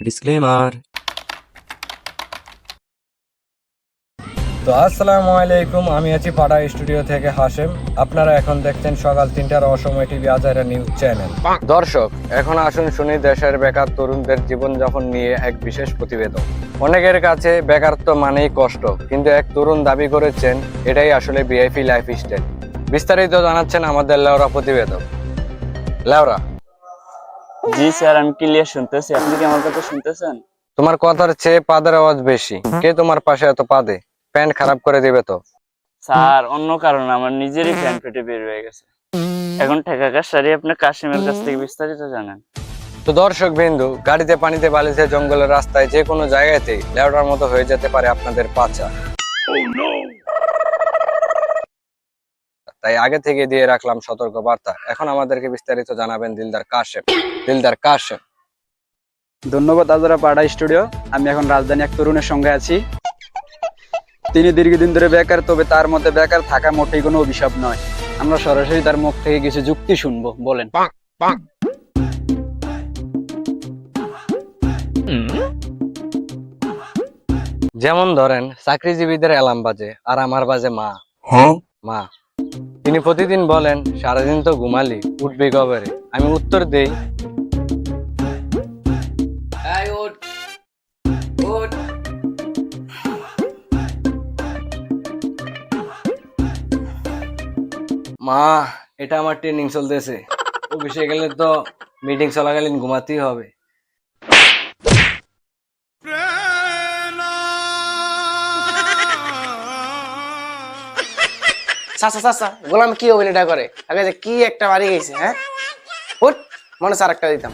Disclaimer তো আসসালামু আলাইকুম আমি আছি পাড়া স্টুডিও থেকে হাসেম আপনারা এখন দেখছেন সকাল তিনটার অসময় টিভি আজারা নিউজ চ্যানেল। দর্শক এখন আসুন শুনি দেশের বেকার তরুণদের জীবন জীবনযাপন নিয়ে এক বিশেষ প্রতিবেদন। অনেকের কাছে বেকারত্ব মানেই কষ্ট কিন্তু এক তরুণ দাবি করেছেন এটাই আসলে বিআইপি লাইফ স্টাইল বিস্তারিত জানাচ্ছেন আমাদের লেওরা প্রতিবেদক। লেওরা জি স্যার আমি ক্লিয়ার শুনতেছি। আপনি কি আমার কথা শুনতেছেন? তোমার কথার চেয়ে পাদের আওয়াজ বেশি। কে তোমার পাশে এত পাদে? প্যান্ট খারাপ করে দিবে তো। স্যার অন্য কারণে আমার নিজেরই প্যান্ট ফেটে বের হয়ে গেছে। এখন ঠেকাকার সারি আপনি কাশিমের কাছ থেকে বিস্তারিত জানেন। তো দর্শক বিন্দু গাড়িতে পানিতে বালিতে জঙ্গলের রাস্তায় যে কোনো জায়গাতেই লেওড়ার মতো হয়ে যেতে পারে আপনাদের পাচা। তাই আগে থেকে দিয়ে রাখলাম সতর্ক বার্তা এখন আমাদেরকে বিস্তারিত জানাবেন দিলদার কাশেম। দিলদার কাশেম। ধন্যবাদ আজরা পাড়া স্টুডিও। আমি এখন রাজধানী এক তরুণের সঙ্গে আছি। তিনি দীর্ঘদিন ধরে বেকার তবে তার মধ্যে বেকার থাকা মোটেই কোনো অভিশাপ নয়। আমরা সরাসরি তার মুখ থেকে কিছু যুক্তি শুনব। বলেন। যেমন ধরেন চাকরিজীবীদের অ্যালার্ম বাজে আর আমার বাজে মা। মা। তিনি প্রতিদিন বলেন সারাদিন তো ঘুমালি উঠবি কবরে আমি উত্তর দেই মা এটা আমার ট্রেনিং চলতেছে। অফিসে গেলে তো মিটিং চলাকালীন ঘুমাতেই হবে। চাচা চাচা গোলাম কি অভিনয়টা করে? আগে যে কি একটা বাড়ি গেছে হ্যাঁ? উঠ মনে স্যার একটা দিতাম।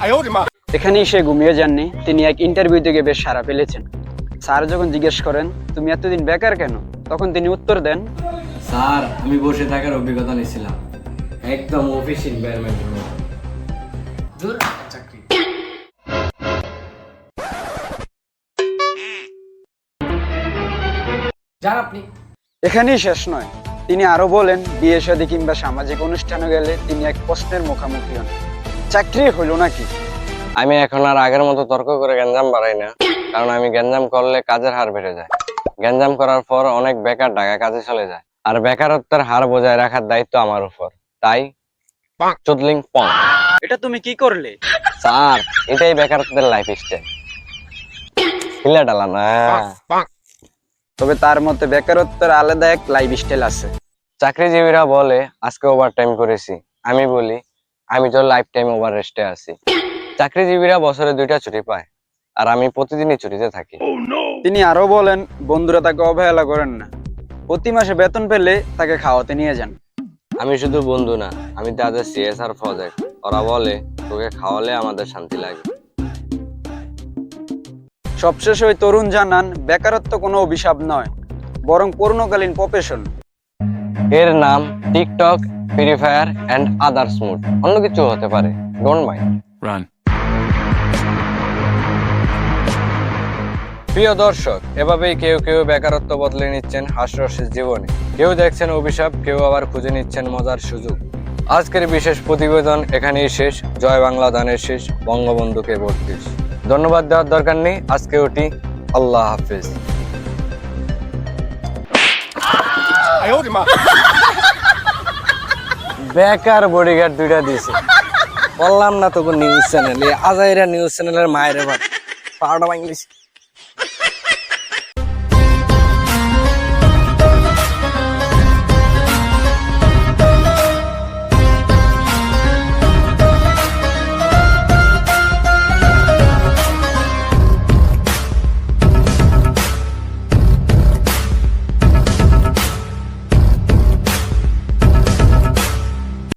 এখানেই সে ঘুমিয়ে যাননি তিনি এক ইন্টারভিউ থেকে বেশ সারা ফেলেছেন। স্যার যখন জিজ্ঞেস করেন তুমি এতদিন বেকার কেন? তখন তিনি উত্তর দেন স্যার আমি বসে থাকার অভিজ্ঞতা নিয়েছিলাম। একদম অফিস এনভায়রনমেন্টের মতো। দূর চাকরি। যান আপনি। এখানেই শেষ নয়। তিনি আরও বলেন বিয়ে শাদী কিংবা সামাজিক অনুষ্ঠানে গেলে তিনি এক প্রশ্নের মুখোমুখি হন। চাকরি হইল নাকি? আমি এখন আর আগের মতো তর্ক করে গ্যাঞ্জাম বাড়াই না কারণ আমি গ্যাঞ্জাম করলে কাজের হার বেড়ে যায়। গ্যাঞ্জাম করার পর অনেক বেকার ঢাকা কাজে চলে যায় আর বেকারত্বের হার বজায় রাখার দায়িত্ব আমার উপর। তাই চুদলিং পং। এটা তুমি কি করলে? স্যার এটাই বেকারত্বের লাইফ স্টাইল হিলা ডালা না। তবে তার মধ্যে বেকারত্বের আলাদা এক লাইফ স্টাইল আছে। চাকরিজীবীরা বলে আজকে ওভার টাইম করেছি। আমি বলি আমি তো লাইফ টাইম ওভার রেস্টে আছি। চাকরিজীবীরা বছরে দুইটা ছুটি পায় আর আমি প্রতিদিনই ছুটিতে থাকি। তিনি আরও বলেন বন্ধুরা তাকে অবহেলা করেন না। প্রতি মাসে বেতন পেলে তাকে খাওয়াতে নিয়ে যান। আমি শুধু বন্ধু না আমি তাদের সিএসআর প্রজেক্ট ওরা বলে তোকে খাওয়ালে আমাদের শান্তি লাগে। সবশেষে ওই তরুণ জানান বেকারত্ব কোনো অভিশাপ নয় বরং পূর্ণকালীন প্রফেশন এর নাম TikTok Free Fire and others mood অন্য কিছু হতে পারে। ডোন্ট মাইন্ড রান প্রিয় দর্শক এভাবেই কেউ কেউ বেকারত্ব বদলে নিচ্ছেন হাস্যরসের জীবনে। কেউ দেখছেন অভিশাপ কেউ আবার খুঁজে নিচ্ছেন মজার সুযোগ। আজকের বিশেষ প্রতিবেদন এখানেই শেষ। জয় বাংলা দানের শেষ। বঙ্গবন্ধুকে বত্রিশ। ধন্যবাদ দেওয়ার দরকার নেই। আজকে ওটি আল্লাহ হাফিজ। বেকার বডিগার্ড দুইটা দিয়েছে বললাম না তোকে নিউজ চ্যানেল আজাইরা নিউজ চ্যানেলের মায়ের বাড়ি পাউডার বাংলিশ